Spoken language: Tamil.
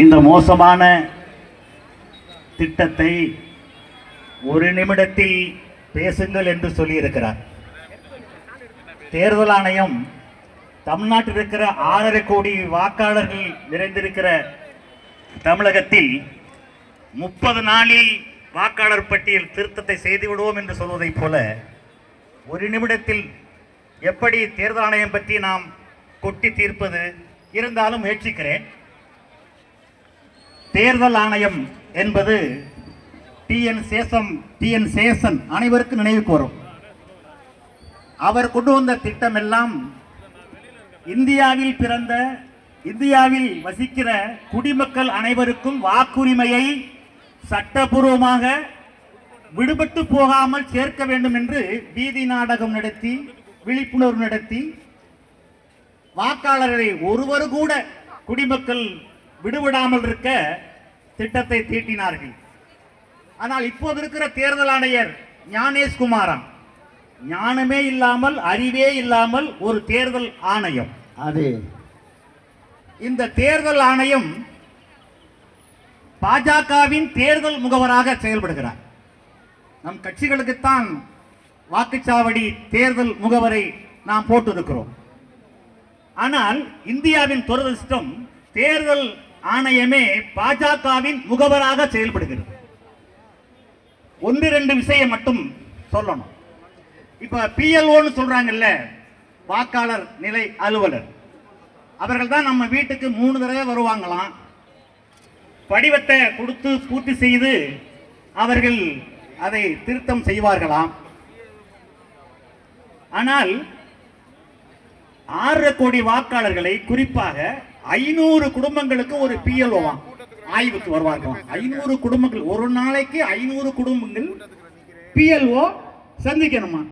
இந்த மோசமான திட்டத்தை ஒரு நிமிடத்தில் பேசுங்கள் என்று சொல்லியிருக்கிறார். தேர்தல் ஆணையம் தமிழ்நாட்டில் இருக்கிற ஆறரை கோடி வாக்காளர்கள் நிறைந்திருக்கிற தமிழகத்தில் முப்பது நாளில் வாக்காளர் பட்டியல் திருத்தத்தை செய்து விடுவோம் என்று சொல்வதைப் போல ஒரு நிமிடத்தில் எப்படி தேர்தல் ஆணையம் பற்றி நாம் கொட்டி தீர்ப்பது இருந்தாலும் முயற்சிக்கிறேன். தேர்தல் ஆணையம் என்பது டி என் சேசம் டிஎன் சேசன் அனைவருக்கும் நினைவுக்கு வரும் அவர் கொண்டு வந்த திட்டம் எல்லாம் இந்தியாவில் பிறந்த இந்தியாவில் வசிக்கிற குடிமக்கள் அனைவருக்கும் வாக்குரிமையை சட்டபூர்வமாக விடுபட்டு போகாமல் சேர்க்க வேண்டும் என்று வீதி நாடகம் நடத்தி விழிப்புணர்வு நடத்தி வாக்காளரை ஒருவர் கூட குடிமக்கள் விடுவிடாமல் இருக்க திட்டத்தை தீட்டினார்கள். ஆனால் இப்போது இருக்கிற தேர்தல் ஆணையர் ஞானேஷ் குமாரன் ஞானமே இல்லாமல் அறிவே இல்லாமல் ஒரு தேர்தல் ஆணையம். அது. இந்த தேர்தல் ஆணையம் பாஜகவின் தேர்தல் முகவராக செயல்படுகிறார். நம் கட்சிகளுக்குத்தான் வாக்குச்சாவடி தேர்தல் முகவரை நாம் போட்டிருக்கிறோம். ஆனால் இந்தியாவின் துரதிருஷ்டம் தேர்தல் ஆணையமே பாஜகவின் முகவராக செயல்படுகிறது. ஒன்று ரெண்டு விஷயம் மட்டும் சொல்லணும். இப்ப பிஎல்ஓன்னு சொல்றாங்கல்ல வாக்காளர் நிலை அலுவலர். அவர்கள் தான் நம்ம வீட்டுக்கு மூணு தடவை வருவாங்களாம். படிவத்தை கொடுத்து பூர்த்தி செய்து அவர்கள் அதை திருத்தம் செய்வார்களாம். ஆனால் ஆறரை கோடி வாக்காளர்களை குறிப்பாக ஐநூறு குடும்பங்களுக்கு ஒரு பிஎல்ஓவாம் ஆய்வுக்கு வருவார்கள். ஐநூறு குடும்பங்கள் ஒரு நாளைக்கு ஐநூறு குடும்பங்கள் பிஎல்ஓ சந்திக்கணுமா?